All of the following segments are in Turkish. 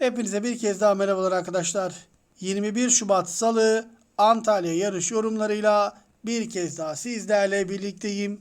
Hepinize bir kez daha merhabalar arkadaşlar. 21 Şubat Salı Antalya yarış yorumlarıyla bir kez daha sizlerle birlikteyim.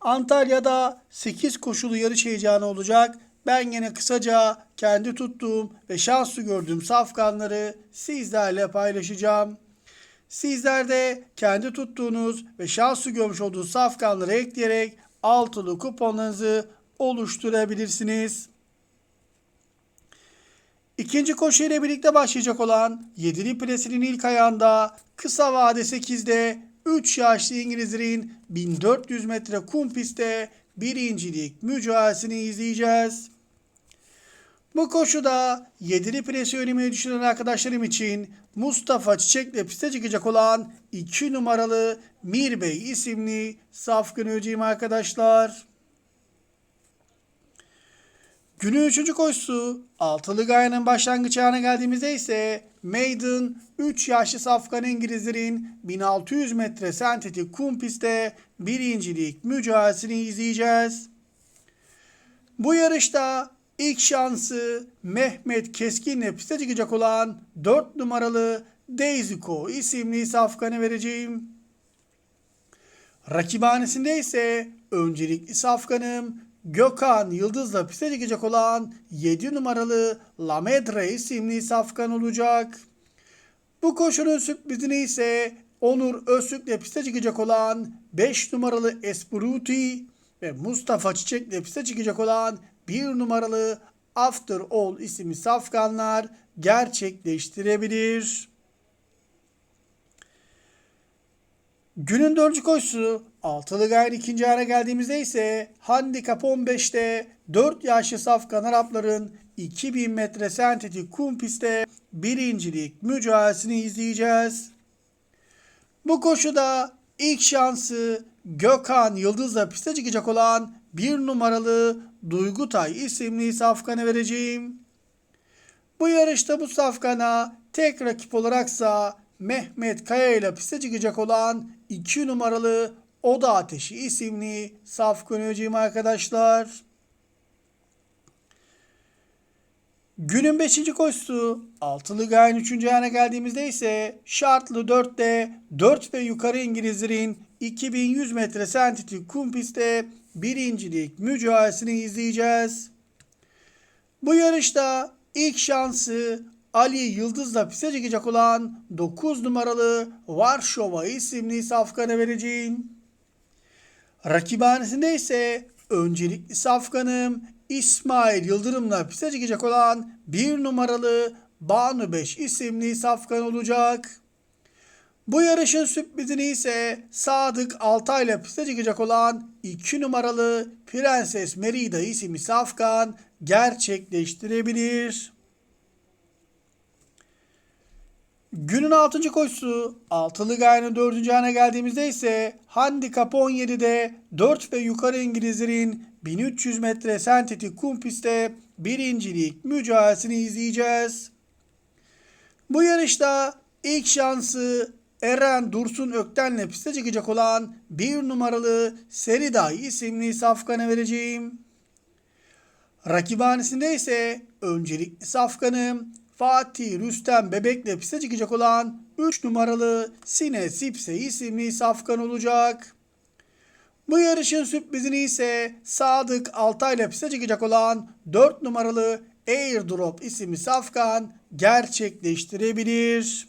Antalya'da 8 koşulu yarış heyecanı olacak. Ben yine kısaca kendi tuttuğum ve şanslı gördüğüm safkanları sizlerle paylaşacağım. Sizler de kendi tuttuğunuz ve şanslı görmüş olduğunuz safkanları ekleyerek altılı kuponlarınızı oluşturabilirsiniz. İkinci koşu ile birlikte başlayacak olan 7'li presinin ilk ayağında kısa vade 8'de 3 yaşlı İngilizlerin 1400 metre kum pistte birincilik mücadelesini izleyeceğiz. Bu koşuda 7'li presi oynamayı düşünen arkadaşlarım için Mustafa Çiçek'le piste çıkacak olan 2 numaralı Mir Bey isimli safkan öceyim arkadaşlar. Günün üçüncü koşusu altılı gayenin başlangıç ayağına geldiğimizde ise Maiden 3 yaşlı safkan İngilizlerin 1600 metre sentetik kum pistte birincilik mücadelesini izleyeceğiz. Bu yarışta ilk şansı Mehmet Keskin'le piste çıkacak olan 4 numaralı Daisyco isimli safkanı vereceğim. Rakibhanesinde ise öncelikli safkanım Gökhan Yıldız'la piste çıkacak olan 7 numaralı Lamedre isimli safkan olacak. Bu koşunun sürprizini ise Onur Öztürk'le piste çıkacak olan 5 numaralı Espruti ve Mustafa Çiçek'le piste çıkacak olan 1 numaralı After All isimli safkanlar gerçekleştirebilir. Günün dördüncü koşusu altılı gayrı ikinci ayağına geldiğimizde ise handikap 15'te 4 yaşlı safkan Arapların 2000 metre sentetik kum pistte birincilik mücadelesini izleyeceğiz. Bu koşuda ilk şansı Gökhan Yıldız'la piste çıkacak olan bir numaralı Duygutay isimli safkanı vereceğim. Bu yarışta bu safkana tek rakip olaraksa Mehmet Kaya ile piste çıkacak olan 2 numaralı Oda Ateşi isimli safkan öceyim arkadaşlar. Günün 5. koşusu altılı gayen 3. ayağına geldiğimizde ise şartlı 4'te 4 ve yukarı İngilizlerin 2100 metre sentetik kum pistte birincilik mücadelesini izleyeceğiz. Bu yarışta ilk şansı Ali Yıldız'la piste çıkacak olan 9 numaralı Varşova isimli safkanı vereceğim. Rakibhanesinde ise öncelikli safkanım İsmail Yıldırım'la piste çıkacak olan 1 numaralı Banu 5 isimli safkan olacak. Bu yarışın sürprizini ise Sadık Altay ile piste çıkacak olan 2 numaralı Prenses Merida isimli safkan gerçekleştirebilir. Günün 6. koşusu altılı gayenin 4. ayağına geldiğimizde ise handikap 17'de 4 ve yukarı İngilizlerin 1300 metre sentetik kum pistte birincilik mücadelesini izleyeceğiz. Bu yarışta ilk şansı Eren Dursun Ökten'le piste çıkacak olan bir numaralı Seriday isimli safkanı vereceğim. Rakibhanesinde ise öncelikli safkanım Fatih Rüstem Bebek'le piste çıkacak olan 3 numaralı Sine Sipse isimli safkan olacak. Bu yarışın sürprizini ise Sadık Altay'la piste çıkacak olan 4 numaralı Airdrop isimli safkan gerçekleştirebilir.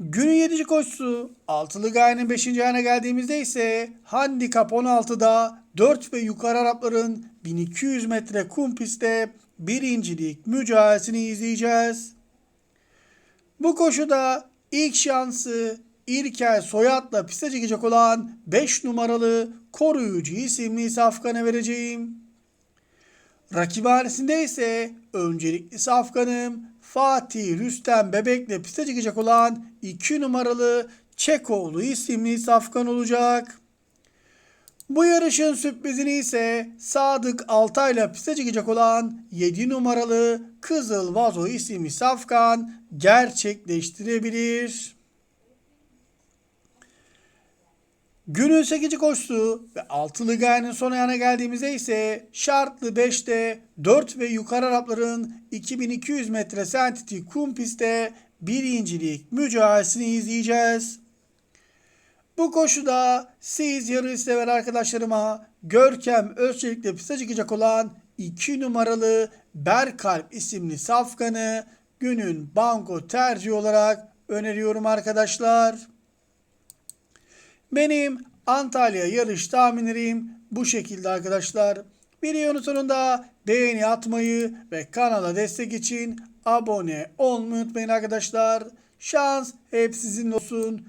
Günün 7. koşusu altılı gayenin 5. ayağına geldiğimizde ise handikap 16'da 4 ve yukarı Arapların 1200 metre kum pistte birincilik mücadelesini izleyeceğiz. Bu koşuda ilk şansı İlker Soyat'la piste çıkacak olan 5 numaralı koruyucu isimli safkanı vereceğim. Rakibhanesinde ise öncelikli safkanım Fatih Rüstem Bebek'le piste çıkacak olan 2 numaralı Çekoğlu isimli safkan olacak. Bu yarışın sürprizini ise Sadık Altay'la piste çıkacak olan 7 numaralı Kızıl Vazo isimli safkan gerçekleştirebilir. Günün 8. koşusu ve altılı gayenin son ayağına geldiğimizde ise şartlı 5'te 4 ve yukarı Arapların 2200 metre sentetik kum pistte birincilik mücadelesini izleyeceğiz. Bu koşuda siz yarı sever arkadaşlarıma Görkem Özçelik'le piste çıkacak olan 2 numaralı Berkalp isimli safkanı günün banko tercihi olarak öneriyorum arkadaşlar. Benim Antalya yarış tahminlerim bu şekilde arkadaşlar. Videonun sonunda beğeni atmayı ve kanala destek için abone olmayı unutmayın arkadaşlar. Şans hep sizin olsun.